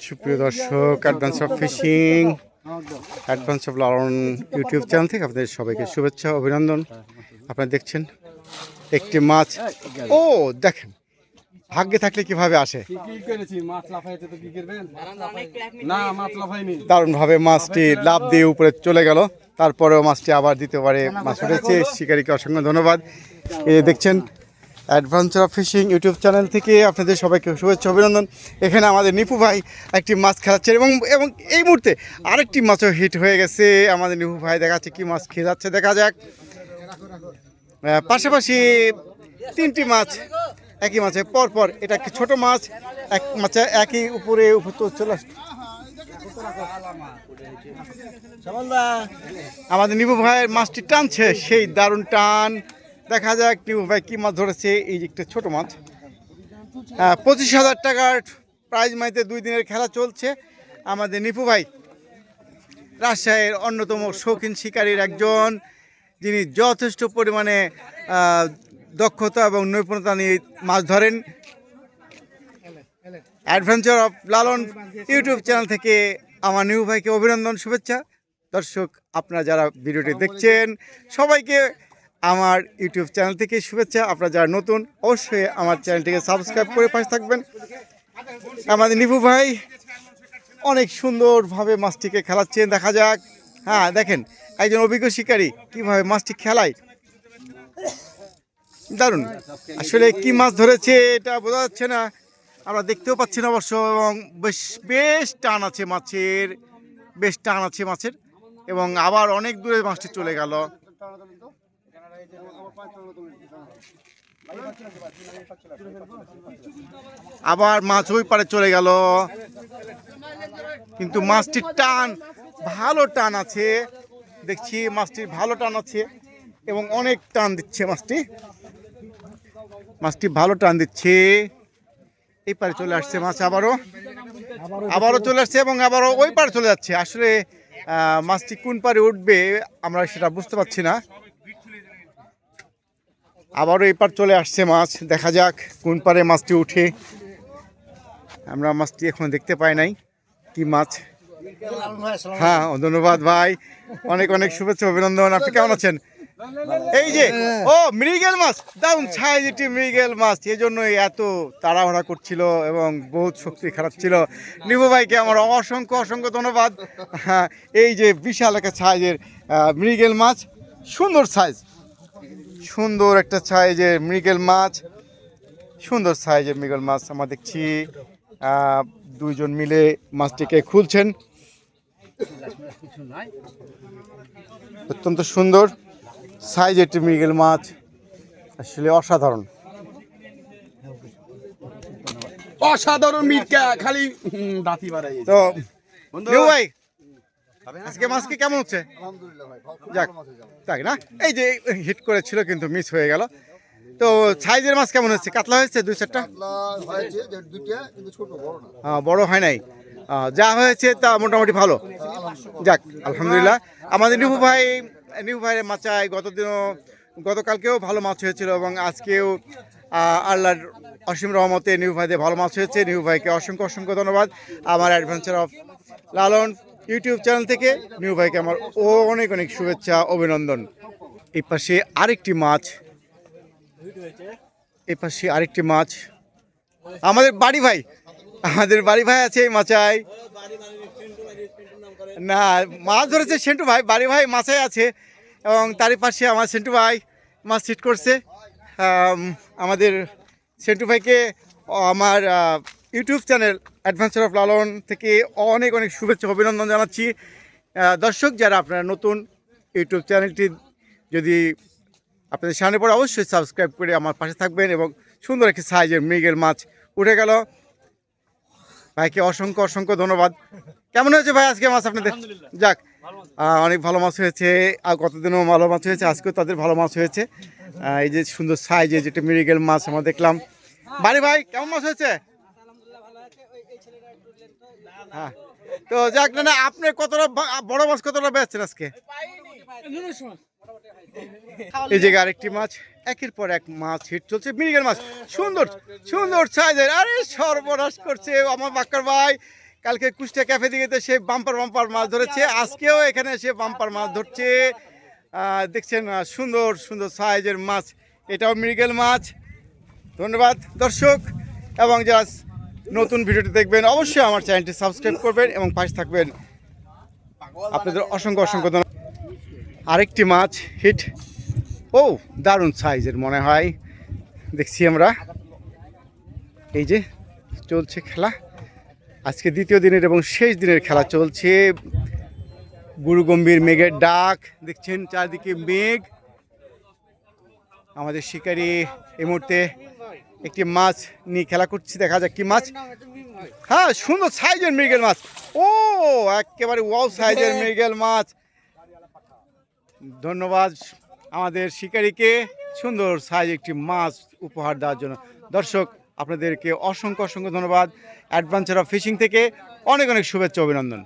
সুপ্রিয় দর্শক advance of fishing advance of Lalon YouTube channel থেকে আপনাদের সবাইকে শুভেচ্ছা অভিনন্দন। আপনারা দেখছেন একটি মাছ। ও দেখেন ভাগ্যে থাকলে কীভাবে আসে? দারুণভাবে মাছটি লাভ দিয়ে উপরে চলে গেল। তারপরেও মাছটি আবার দ্বিতীয়বারে মাছ উঠেছে। শিকারীকে অসংখ্য ধন্যবাদ। এই দেখছেন অ্যাডভেঞ্চার ফিশিং ইউটিউব চ্যানেল থেকে আপনাদের সবাইকে শুভেচ্ছা, অভিনন্দন। এখানে আমাদের নিপু ভাই একটি মাছ খেলাচ্ছে এবং এবং এই মুহূর্তে আরেকটি মাছও হিট হয়ে গেছে। আমাদের নিপু ভাই দেখাচ্ছে কি মাছ খেয়ে যাচ্ছে, দেখা যাক। পাশাপাশি তিনটি মাছ, একই মাছে পর পর এটা একটি ছোট মাছ, এক মাছে একই উপরে উপর চলে আসছে। আমাদের নিপু ভাইয়ের মাছটি টানছে, সেই দারুণ টান। দেখা যাক নিপু ভাই কী মাছ ধরেছে। এই একটা ছোট মাছ। পঁচিশ হাজার টাকার প্রাইজ মাইতে দুই দিনের খেলা চলছে। আমাদের নিপু ভাই, রাজশাহীর অন্যতম শৌখিন শিকারীর একজন, যিনি যথেষ্ট পরিমাণে দক্ষতা এবং নৈপুণতা নিয়ে মাছ ধরেন। Adventure of Lalon YouTube channel থেকে আমার নিউ ভাইকে অভিনন্দন, শুভেচ্ছা। দর্শক, আপনারা যারা ভিডিওটি দেখছেন, সবাইকে আমার ইউটিউব চ্যানেল থেকে শুভেচ্ছা। আপনারা যারা নতুন, অবশ্যই আমার চ্যানেলটিকে সাবস্ক্রাইব করে পাশে থাকবেন। আমাদের নিপু ভাই অনেক সুন্দরভাবে মাছটিকে খেলাচ্ছেন, দেখা যাক। হ্যাঁ দেখেন, একজন অভিজ্ঞ শিকারী কীভাবে মাছটি খেলায়। দারুণ। আসলে কি মাছ ধরেছে এটা বোঝা যাচ্ছে না। আমরা দেখতেও পাচ্ছি না অবশ্য, এবং বেশ বেশ টান আছে মাছের, বেশ টান আছে মাছের, এবং আবার অনেক দূরে মাছটি চলে গেল। আবার মাছ ওই পারে চলে গেল। কিন্তু মাছটির টান, ভালো টান আছে। দেখছি মাছটির ভালো টান আছে এবং অনেক টান দিচ্ছে মাছটি। মাছটি ভালো টান দিচ্ছে। এই পারে চলে আসছে মাছ আবারও। আবারও চলে আসছে এবং আবারও ওই পারে চলে যাচ্ছে। আসলে মাছটি কোন পারে উঠবে আমরা সেটা বুঝতে পারছি না। আবারও এই পার চলে আসছে মাছ। দেখা যাক কোন পারে মাছটি উঠে আমরা মাছটি এখন দেখতে পাই নাই। কি মাছ? হ্যাঁ ধন্যবাদ ভাই। অনেক অনেক শুভেচ্ছা, অভিনন্দন। আপনি কেমন আছেন? এই যে, ও, মৃগেল মাছ। দারুণ ছাই যেটি মৃগেল মাছ। এই জন্যই এত তাড়াহুড়া করছিল এবং বহুত শক্তি খারাপ ছিল। নিবু ভাইকে আমার অসংখ্য অসংখ্য ধন্যবাদ। হ্যাঁ এই যে বিশাল একটা সাইজের মৃগেল মাছ। সুন্দর সাইজ সুন্দর একটা সাইজের মৃগেল মাছ। সুন্দর সাইজের মৃগেল মাছ আমরা দেখছি। দুইজন মিলে মাছটিকে খুলছেন। অত্যন্ত সুন্দর সাইজ একটি মৃগেল মাছ। আসলে অসাধারণ। অসাধারণ মিটকা খালি দাঁতি বাড়াই তো ভাই আজকে মাছ কি কেমন হচ্ছে? যাক তাই না? এই যে হিট করেছিল কিন্তু মিস হয়ে গেল। তো সাইজের মাছ কেমন হচ্ছে? কাতলা হয়েছে দুই চারটা? কাতলা হয়েছে যে দুইটা কিন্তু ছোট বড় না। আহ, বড় হয় নাই। যা হয়েছে তা মোটামুটি ভালো। যাক আলহামদুলিল্লাহ। আমাদের নিহু ভাই নিহু ভাইয়ের মাচায় গতদিনও গতকালকেও ভালো মাছ হয়েছিল এবং আজকেও আল্লাহর অসীম রহমতে নিহু ভাইদের ভালো মাছ হয়েছে। নিহু ভাইকে অসংখ্য অসংখ্য ধন্যবাদ। আমার adventure of Lalon YouTube channel থেকে নিউ ভাইকে আমার অনেক অনেক শুভেচ্ছা, অভিনন্দন। এই পাশে আরেকটি মাছ। এই পাশে আরেকটি মাছ। আমাদের বাড়ি ভাই। আমাদের বাড়ি ভাই আছে এই মাচায় না, মাছ ধরেছে সেন্টু ভাই। বাড়ি ভাই মাছাই আছে এবং তারই পাশে আমার সেন্টু ভাই মাছ সিট করছে। আমাদের সেন্টু ভাইকে আমার YouTube channel adventure of Lalon থেকে অনেক অনেক শুভেচ্ছা অভিনন্দন জানাচ্ছি। দর্শক যারা আপনারা নতুন ইউটিউব চ্যানেলটি যদি আপনাদের সামনে পরে অবশ্যই সাবস্ক্রাইব করে আমার পাশে থাকবেন এবং সুন্দর একটি সাইজের মৃগের মাছ উঠে গেল। ভাইকে অসংখ্য অসংখ্য ধন্যবাদ। কেমন হয়েছে ভাই আজকে মাছ আপনাদের? যাক অনেক ভালো মাছ হয়েছে। আর কতদিনও ভালো মাছ হয়েছে? আজকেও তাদের ভালো মাছ হয়েছে। এই যে সুন্দর সাইজে যেটা মৃগেল মাছ আমরা দেখলাম। বাড়ি ভাই কেমন মাছ হয়েছে? হ্যাঁ। তো যাক, না আপনি কতটা বড় মাছ কতটা বেচছেন আজকে? এই জায়গায় আরেকটি মাছ, একের পর এক মাছ হিট চলছে মিনিগের মাছ। সুন্দর সুন্দর সাইজের আরে, সর্বনাশ করছে আমার বাক্কার ভাই। কালকে কুষ্টিয়া ক্যাফে দিকে তো সে বাম্পার বাম্পার মাছ ধরেছে। আজকেও এখানে সে বাম্পার মাছ ধরছে। দেখছেন সুন্দর সুন্দর সাইজের মাছ। এটাও মৃগেল মাছ। ধন্যবাদ, দর্শক। এবং যারা নতুন ভিডিওটি দেখবেন, অবশ্যই আমার চ্যানেলটি সাবস্ক্রাইব করবেন এবং পাশে থাকবেন। আপনাদের অসংখ্য অসংখ্য ধন্যবাদ। আরেকটি মাছ হিট ও, দারুণ সাইজের মনে হয়। দেখছি আমরা। এই যে চলছে খেলা। আজকে দ্বিতীয় দিনের এবং শেষ দিনের খেলা চলছে। গুরু গম্ভীর মেঘের ডাক, দেখছেন চারদিকে মেঘ। আমাদের শিকারী এই মুহূর্তে একটি মাছ নিয়ে খেলা করছি, দেখা যাক কি মাছ। হ্যাঁ সুন্দর সাইজের মৃগেল মাছ। ও, একেবারে ওয়াও সাইজের মৃগেল মাছ। ধন্যবাদ আমাদের শিকারীকে সুন্দর সাইজ একটি মাছ উপহার দেওয়ার জন্য। দর্শক, আপনাদেরকে অসংখ্য অসংখ্য ধন্যবাদ। অ্যাডভেঞ্চার অফ ফিশিং থেকে অনেক অনেক শুভেচ্ছা, অভিনন্দন।